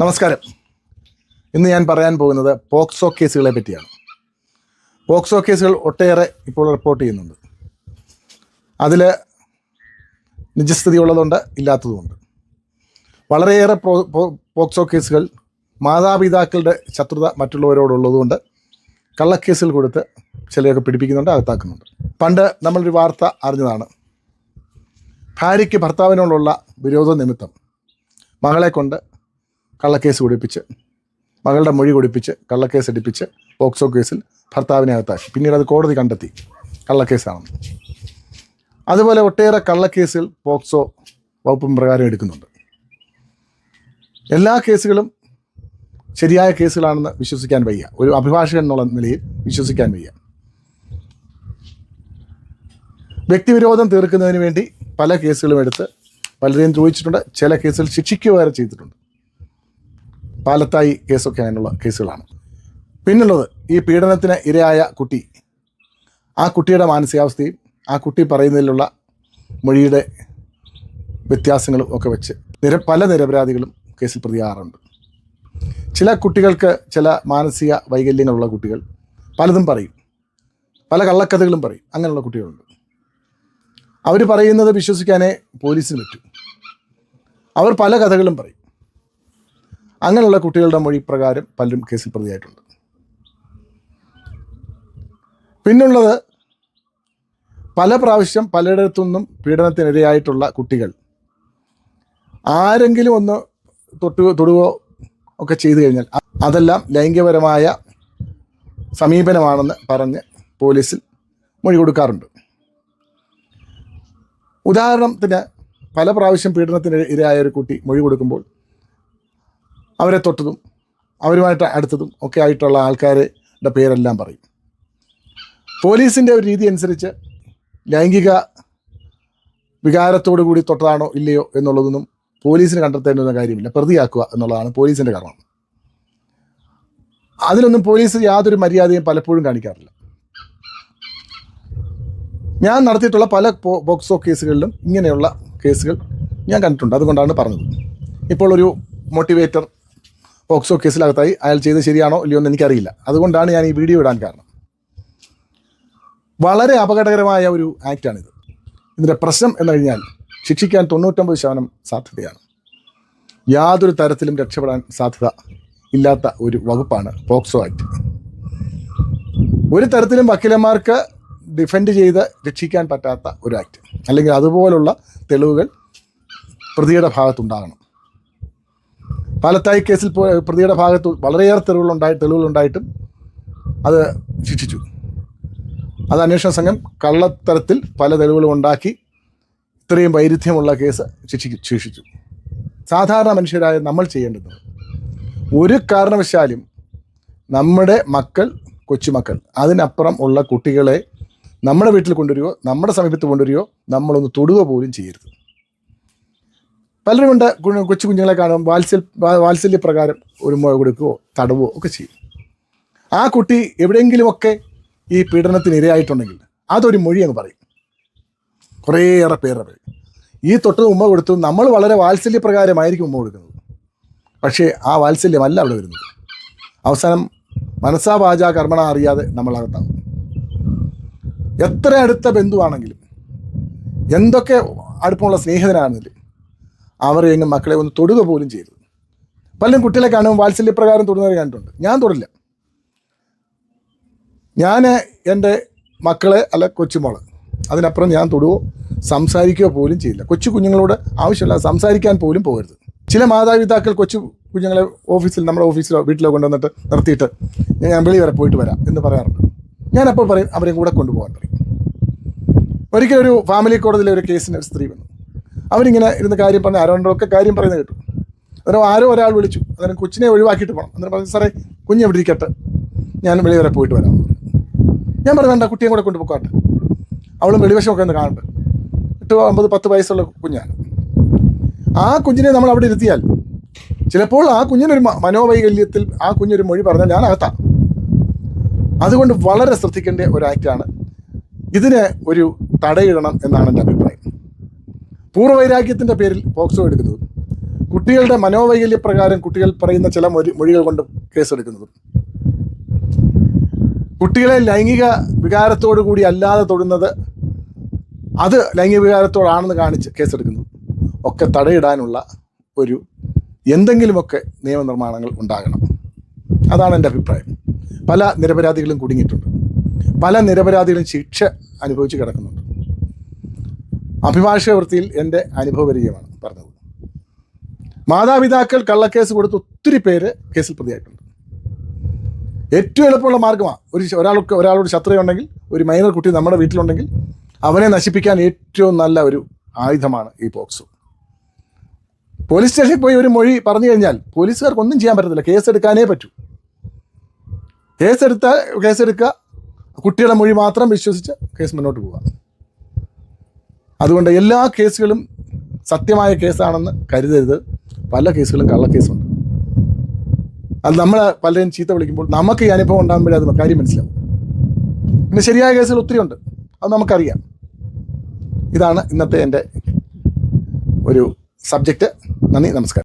നമസ്കാരം. ഇന്ന് ഞാൻ പറയാൻ പോകുന്നത് പോക്സോ കേസുകളെ പറ്റിയാണ്. പോക്സോ കേസുകൾ ഒട്ടേറെ ഇപ്പോൾ റിപ്പോർട്ട് ചെയ്യുന്നുണ്ട്. അതിൽ നിജസ്ഥിതി ഉള്ളതുണ്ട് ഇല്ലാത്തതുമുണ്ട്. വളരെയേറെ പോക്സോ കേസുകൾ മാതാപിതാക്കളുടെ ശത്രുത മറ്റുള്ളവരോടുള്ളതുകൊണ്ട് കള്ളക്കേസുകൾ കൊടുത്ത് ചിലരൊക്കെ പിടിപ്പിക്കുന്നുണ്ട് അകത്താക്കുന്നുണ്ട്. പണ്ട് നമ്മളൊരു വാർത്ത അറിഞ്ഞതാണ്. ഭാര്യയ്ക്ക് ഭർത്താവിനോടുള്ള വിരോധ നിമിത്തം മകളെ കൊണ്ട് കള്ളക്കേസ് കുടിപ്പിച്ച് മകളുടെ മൊഴി കുടിപ്പിച്ച് കള്ളക്കേസ് എടുപ്പിച്ച് പോക്സോ കേസിൽ ഭർത്താവിനെ അകത്താക്കി. പിന്നീട് അത് കോടതി കണ്ടെത്തി. കള്ളക്കേസാണെന്ന്. അതുപോലെ ഒട്ടേറെ കള്ളക്കേസുകൾ പോക്സോ വകുപ്പും പ്രകാരം എടുക്കുന്നുണ്ട്. എല്ലാ കേസുകളും ശരിയായ കേസുകളാണെന്ന് വിശ്വസിക്കാൻ വയ്യ. ഒരു അഭിഭാഷകൻ എന്നുള്ള നിലയിൽ വിശ്വസിക്കാൻ വയ്യ. വ്യക്തിവിരോധം തീർക്കുന്നതിന് വേണ്ടി പല കേസുകളും എടുത്ത് പലരെയും ദ്രോഹിച്ചിട്ടുണ്ട് ചില കേസുകൾ ശിക്ഷിക്കുക വരെ ചെയ്തിട്ടുണ്ട്. പാലത്തായി കേസൊക്കെ അങ്ങനെയുള്ള കേസുകളാണ്. പിന്നുള്ളത് ഈ പീഡനത്തിന് ഇരയായ കുട്ടി. ആ കുട്ടിയുടെ മാനസികാവസ്ഥയും ആ കുട്ടി പറയുന്നതിലുള്ള മൊഴിയുടെ വ്യത്യാസങ്ങളും ഒക്കെ വെച്ച് നിര പല നിരപരാധികളും കേസിൽ പ്രതിയാറുണ്ട് ചില കുട്ടികൾക്ക് ചില മാനസിക വൈകല്യങ്ങളുള്ള കുട്ടികൾ പലതും പറയും. പല കള്ളക്കഥകളും പറയും. അങ്ങനെയുള്ള കുട്ടികളുണ്ട്. അവർ പറയുന്നത് വിശ്വസിക്കാനേ പോലീസിന് പറ്റൂ. അവർ പല കഥകളും പറയും. അങ്ങനെയുള്ള കുട്ടികളുടെ മൊഴി പ്രകാരം പലരും കേസിൽ പ്രതിയായിട്ടുണ്ട്. പിന്നുള്ളത് പല പ്രാവശ്യം പലയിടത്തു നിന്നും പീഡനത്തിനിരയായിട്ടുള്ള കുട്ടികൾ ആരെങ്കിലും ഒന്ന് തൊട്ടു തൊടുകയോ ഒക്കെ ചെയ്തു കഴിഞ്ഞാൽ അതെല്ലാം ലൈംഗികപരമായ സമീപനമാണെന്ന് പറഞ്ഞ് പോലീസിൽ മൊഴി കൊടുക്കാറുണ്ട്. ഉദാഹരണത്തിന് പല പ്രാവശ്യം പീഡനത്തിന് ഇരയായ ഒരു കുട്ടി മൊഴി കൊടുക്കുമ്പോൾ അവരെ തൊട്ടതും അവരുമായിട്ട് അടുത്തതും ഒക്കെ ആയിട്ടുള്ള ആൾക്കാരുടെ പേരെല്ലാം പറയും. പോലീസിന്റെ ഒരു രീതി അനുസരിച്ച് ലൈംഗിക വികാരത്തോടു കൂടി തൊട്ടതാണോ ഇല്ലയോ എന്നുള്ളതൊന്നും പോലീസിന് കണ്ടെത്തേണ്ടുന്ന കാര്യമില്ല. പ്രതിയാക്കുക എന്നുള്ളതാണ് പോലീസിന്റെ കർമ്മം. അതിലൊന്നും പോലീസ് യാതൊരു മര്യാദയും പലപ്പോഴും കാണിക്കാറില്ല. ഞാൻ നടത്തിയിട്ടുള്ള പല പോക്സോ കേസുകളിലും ഇങ്ങനെയുള്ള കേസുകൾ ഞാൻ കണ്ടിട്ടുണ്ട്. അതുകൊണ്ടാണ് പറഞ്ഞത്. ഇപ്പോൾ ഒരു മോട്ടിവേറ്റർ പോക്സോ കേസിലകത്തായി അയാൾ ചെയ്ത് ശരിയാണോ ഇല്ലയോ എന്ന് എനിക്കറിയില്ല. അതുകൊണ്ടാണ് ഞാൻ ഈ വീഡിയോ ഇടാൻ കാരണം. വളരെ അപകടകരമായ ഒരു ആക്റ്റാണിത്. ഇതിന്റെ പ്രശ്നം എന്ന് കഴിഞ്ഞാൽ ശിക്ഷിക്കാൻ തൊണ്ണൂറ്റൊമ്പത് ശതമാനം സാധ്യതയാണ്. യാതൊരു തരത്തിലും രക്ഷപ്പെടാൻ സാധ്യത ഇല്ലാത്ത ഒരു വകുപ്പാണ് പോക്സോ ആക്ട്. ഒരു തരത്തിലും വക്കീലന്മാർക്ക് ഡിഫെൻഡ് ചെയ്ത് രക്ഷിക്കാൻ പറ്റാത്ത ഒരു ആക്ട്. അല്ലെങ്കിൽ അതുപോലുള്ള തെളിവുകൾ പ്രതിയുടെ ഭാഗത്തുണ്ടാകണം. പാലത്തായി കേസിൽ പ്രതിയുടെ ഭാഗത്ത് വളരെയേറെ തെളിവുകളുണ്ടായി തെളിവുകളുണ്ടായിട്ടും അത് ശിക്ഷിച്ചു. അത് അന്വേഷണ സംഘം കള്ളത്തരത്തിൽ പല തെളിവുകളും ഉണ്ടാക്കി ഇത്രയും വൈരുദ്ധ്യമുള്ള കേസ് ശിക്ഷിച്ചു ശിക്ഷിച്ചു. സാധാരണ മനുഷ്യരായ നമ്മൾ ചെയ്യേണ്ടത് ഒരു കാരണവശാലും നമ്മുടെ മക്കൾ കൊച്ചുമക്കൾ അതിനപ്പുറം ഉള്ള കുട്ടികളെ നമ്മുടെ വീട്ടിൽ കൊണ്ടുവരികയോ നമ്മുടെ സമീപത്ത് കൊണ്ടുവരികയോ നമ്മളൊന്ന് തൊടുക പോലും ചെയ്യരുത്. പലരും കൊണ്ട് കൊച്ചു കുഞ്ഞുങ്ങളെ കാണും വാത്സൽ വാത്സല്യ പ്രകാരം ഒരു മുഴ കൊടുക്കുകയോ തടവുകയോ ഒക്കെ ചെയ്യും. ആ കുട്ടി എവിടെയെങ്കിലുമൊക്കെ ഈ പീഡനത്തിന് ഇരയായിട്ടുണ്ടെങ്കിൽ അതൊരു മൊഴി അങ്ങ് പറയും. കുറേയേറെ പേരുടെ പേര്. ഈ തൊട്ട് ഉമ്മ കൊടുത്തു. നമ്മൾ വളരെ വാത്സല്യ പ്രകാരമായിരിക്കും ഉമ്മ കൊടുക്കുന്നത്. പക്ഷേ ആ വാത്സല്യമല്ല അവിടെ വരുന്നത്. അവസാനം മനസ്സാ വാച കർമ്മണ അറിയാതെ നമ്മളകത്താവും എത്ര അടുത്ത ബന്ധുവാണെങ്കിലും എന്തൊക്കെ അടുപ്പമുള്ള സ്നേഹിതനാണെങ്കിലും അവർ എങ്ങും മക്കളെ ഒന്ന് തൊടുക പോലും ചെയ്തു. പലരും കുട്ടികളെ കാണും വാത്സല്യപ്രകാരം തൊടുന്നവർ കണ്ടിട്ടുണ്ട്. ഞാൻ തൊടില്ല. ഞാൻ എന്റെ മക്കളെ അല്ല കൊച്ചുമോൾ. അതിനപ്പുറം ഞാൻ തൊടുവോ സംസാരിക്കുകയോ പോലും ചെയ്യില്ല. കൊച്ചു കുഞ്ഞുങ്ങളോട് ആവശ്യമില്ല സംസാരിക്കാൻ പോലും പോകരുത്. ചില മാതാപിതാക്കൾ കൊച്ചു കുഞ്ഞുങ്ങളെ ഓഫീസിൽ നമ്മുടെ ഓഫീസിലോ വീട്ടിലോ കൊണ്ടുവന്നിട്ട് നിർത്തിയിട്ട് ഞാൻ വെളി വരെ പോയിട്ട് വരാം എന്ന് പറയാറുണ്ട്. ഞാനപ്പോൾ പറയും അവരെയും കൂടെ കൊണ്ടുപോകാൻ പറയും. ഒരിക്കലും ഒരു ഫാമിലി കോടതിയിലെ ഒരു കേസിന് ഒരു സ്ത്രീ വന്നു. അവരിങ്ങനെ ഇരുന്ന് കാര്യം പറഞ്ഞ് ആരോണ്ടൊക്കെ കാര്യം പറയുന്നത് കേട്ടു. അന്നേരം ആരോ ഒരാൾ വിളിച്ചു. അന്നേരം കൊച്ചിനെ ഒഴിവാക്കിയിട്ട് പോകണം അന്നേരം പറഞ്ഞു സാറേ കുഞ്ഞ് എവിടെ ഇരിക്കട്ടെ? ഞാൻ വെളി വരെ പോയിട്ട് വരാം. ഞാൻ പറഞ്ഞു വേണ്ട കുട്ടിയും കൂടെ കൊണ്ടുപോക്കാട്ടെ അവളും വെളിവശമൊക്കെ ഒന്ന് കാണട്ടെ. എട്ട് ഒമ്പത് പത്ത് വയസ്സുള്ള കുഞ്ഞാണ്. ആ കുഞ്ഞിനെ നമ്മൾ അവിടെ ഇരുത്തിയാൽ ചിലപ്പോൾ ആ കുഞ്ഞിനൊരു മനോവൈകല്യത്തിൽ ആ കുഞ്ഞൊരു മൊഴി പറഞ്ഞാൽ ഞാൻ അകത്താം. അതുകൊണ്ട് വളരെ ശ്രദ്ധിക്കേണ്ട ഒരു ആക്റ്റാണ് ഇതിന് ഒരു തടയിടണം എന്നാണ് എന്റെ അഭിപ്രായം. പൂർവവൈരാഗ്യത്തിന്റെ പേരിൽ പോക്സോ എടുക്കുന്നതും. കുട്ടികളുടെ മനോവൈകല്യ പ്രകാരം കുട്ടികൾ പറയുന്ന ചില മൊഴി മൊഴികൾ കൊണ്ട് കേസെടുക്കുന്നതും. കുട്ടികളെ ലൈംഗിക വികാരത്തോടു കൂടി അല്ലാതെ തൊടുന്നത് അത് ലൈംഗിക വികാരത്തോടാണെന്ന് കാണിച്ച് കേസെടുക്കുന്നതും ഒക്കെ തടയിടാനുള്ള ഒരു എന്തെങ്കിലുമൊക്കെ നിയമനിർമ്മാണങ്ങൾ ഉണ്ടാകണം. അതാണ് എന്റെ അഭിപ്രായം. പല നിരപരാധികളും കുടുങ്ങിയിട്ടുണ്ട്. പല നിരപരാധികളും ശിക്ഷ അനുഭവിച്ച് കിടക്കുന്നുണ്ട്. അഭിഭാഷക വൃത്തിയിൽ എന്റെ അനുഭവപരിചയമാണ് പറഞ്ഞത്. മാതാപിതാക്കൾ കള്ളക്കേസ് കൊടുത്ത് ഒത്തിരി പേര് കേസിൽ പ്രതിയായിട്ടുണ്ട്. ഏറ്റവും എളുപ്പമുള്ള മാർഗമാണ് ഒരു ഒരാൾക്ക് ഒരാളോട് ശത്രുതയുണ്ടെങ്കിൽ ഒരു മൈനർ കുട്ടി നമ്മുടെ വീട്ടിലുണ്ടെങ്കിൽ അവനെ നശിപ്പിക്കാൻ ഏറ്റവും നല്ല ഒരു ആയുധമാണ് ഈ പോക്സോ പോലീസ് സ്റ്റേഷനിൽ പോയി ഒരു മൊഴി പറഞ്ഞു കഴിഞ്ഞാൽ പോലീസുകാർക്ക് ഒന്നും ചെയ്യാൻ പറ്റത്തില്ല. കേസെടുക്കാനേ പറ്റൂ. കേസെടുത്താൽ കേസെടുക്കുക കുട്ടിയുടെ മൊഴി മാത്രം വിശ്വസിച്ച് കേസ് മുന്നോട്ട് പോവുക. അതുകൊണ്ട് എല്ലാ കേസുകളും സത്യമായ കേസാണെന്ന് കരുതരുത്. പല കേസുകളും കള്ളക്കേസുണ്ട് അത് നമ്മൾ പലരും ചീത്ത വിളിക്കുമ്പോൾ നമുക്ക് ഈ അനുഭവം ഉണ്ടാകുമ്പോഴേ അത് കാര്യം മനസ്സിലാവും. പിന്നെ ശരിയായ കേസുകൾ ഒത്തിരി ഉണ്ട്. അത് നമുക്കറിയാം. ഇതാണ് ഇന്നത്തെ എന്റെ ഒരു സബ്ജക്റ്റ് നന്ദി നമസ്കാരം.